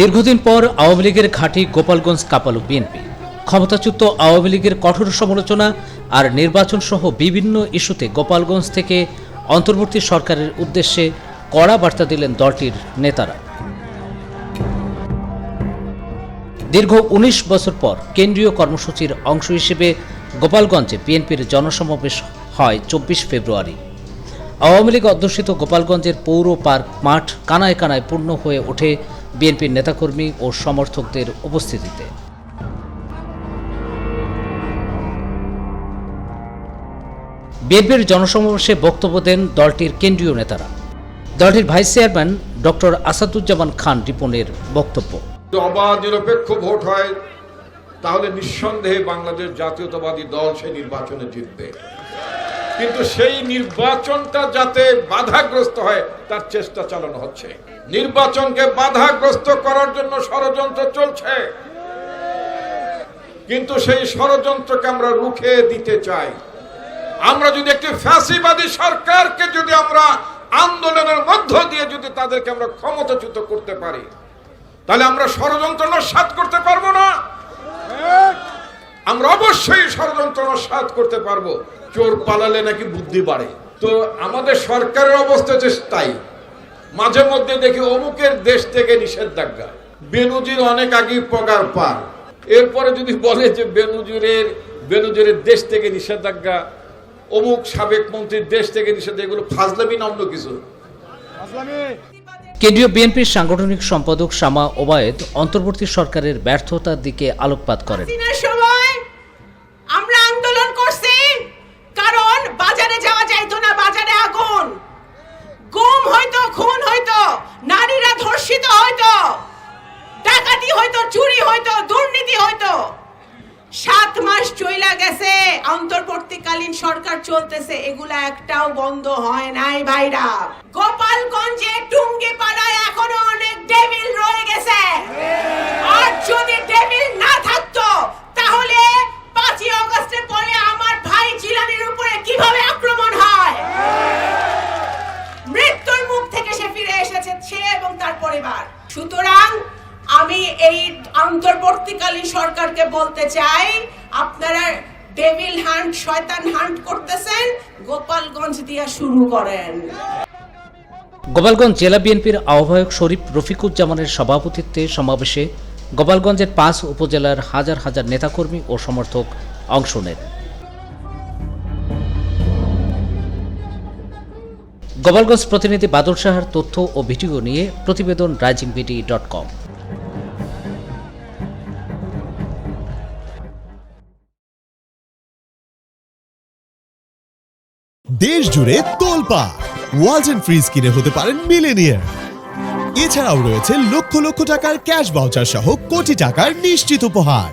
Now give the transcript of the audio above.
দীর্ঘদিন পর আওয়ামী লীগের ঘাঁটি গোপালগঞ্জ কাপালু বিএনপি। ক্ষমতাচ্যুত আওয়ামী লীগের কঠোর সমালোচনা আর নির্বাচন সহ বিভিন্ন ইস্যুতে গোপালগঞ্জ থেকে অন্তর্বর্তী সরকারের উদ্দেশ্যে কড়া বার্তা দিলেন দলটির নেতারা। দীর্ঘ ১৯ বছর পর কেন্দ্রীয় কর্মসূচির অংশ হিসেবে গোপালগঞ্জে বিএনপির জনসমাবেশ হয় চব্বিশ ফেব্রুয়ারি। আওয়ামী লীগ অধ্যুষিত গোপালগঞ্জের পৌর পার্ক মাঠ কানায় কানায় পূর্ণ হয়ে ওঠে বিএনপির নেতাকর্মী ও সমর্থকদের উপস্থিতিতে। বিএনপির জনসমাবেশে বক্তব্য দেন দলটির কেন্দ্রীয় নেতারা। দলটির vice chairman doctor Asaduzzaman Khan রিপনের বক্তব্য। অবাধ নিরপেক্ষ ভোট হয়, তাহলে নিঃসন্দেহে বাংলাদেশ জাতীয়তাবাদী দল সেই নির্বাচনে জিতবে। কিন্তু সেই নির্বাচনটা যাতে বাধাগ্রস্ত হয়, তার চেষ্টা চালানো হচ্ছে। নির্বাচনকে বাধাগ্রস্ত করার জন্য ষড়যন্ত্র চলছে। কিন্তু সেই ষড়যন্ত্রকে আমরা রুখে দিতে চাই। আমরা যদি একটি ফ্যাসিবাদী সরকারকে যদি আমরা আন্দোলনের মধ্য দিয়ে যদি তাদেরকে আমরা ক্ষমতাচ্যুত করতে পারি, তাহলে আমরা ষড়যন্ত্র নস্বাত করতে পারব না। আমরা অবশ্যই ষড়যন্ত্র নস্বাত করতে পারব। চোর পালালে নাকি বুদ্ধি বাড়ে। তো আমাদের সরকারের অবস্থা হচ্ছে তাই। মাঝে মধ্যে দেখি অমুকের দেশ থেকে নিষেধাজ্ঞা। বেনুজির অনেক আগেই পগার পার। এরপরে যদি বলে যে বেনুজুরের বেনুজুরের দেশ থেকে নিষেধাজ্ঞা অমুক সাবেক মন্ত্রীর দেশ থেকে নিষেধাজ্ঞা এগুলো ফাজলামি না অন্য কিছু? কেন্দ্রীয় বিএনপির সাংগঠনিক সম্পাদক শামা ওবায়েদ অন্তর্বর্তী সরকারের ব্যর্থতার দিকে আলোকপাত করেন। হইতো খুন হইতো নারীরা ধর্ষিত হইতো ডাকাতি হইতো চুরি হইতো দুর্নীতি হইতো সাত মাস চইলা গেছে, অন্তর্বর্তীকালীন সরকার চলতেছে, এগুলা একটাও বন্ধ হয় নাই ভাইরা। গোপালগঞ্জে টুঙ্গি পাড়ায় এখনও অনেক ডেভিল রয়ে গেছে আর যদি টেবিল না থাকতো তাহলে পাঁচই অগস্টের পরে আমার ভাই জিলানির উপরে কীভাবে আক্রমণ হয় মৃত্যুর মুখ থেকে সে ফিরে এসেছে সে এবং তার পরিবার। সুতরাং আমি এই অন্তর্বর্তীকালীন সরকারকে বলতে চাই, আপনারা ডেভিল হান্ট শয়তান হান্ট করতেছেন, গোপালগঞ্জ দিয়া শুরু করেন। গোপালগঞ্জ জেলা বিএনপির আহ্বায়ক শরীফ রফিকুজ্জামানের সভাপতিত্বে সমাবেশে গোপালগঞ্জের পাঁচ উপজেলার হাজার হাজার নেতাকর্মী ও সমর্থক অংশ নেন। গোপালগঞ্জ প্রতিনিধি বাদল সাহার তথ্য ও ভিডিও নিয়ে প্রতিবেদন রাইজিং বিডি ডট কম। দেশ জুড়ে তোলপা ওয়াজ এন্ড ফ্রিজ কিনে হতে পারেন মিলেনিয়ার এছাড়াও রয়েছে লক্ষ লক্ষ টাকার ক্যাশ ভাউচার সহ কোটি টাকার নিশ্চিত উপহার।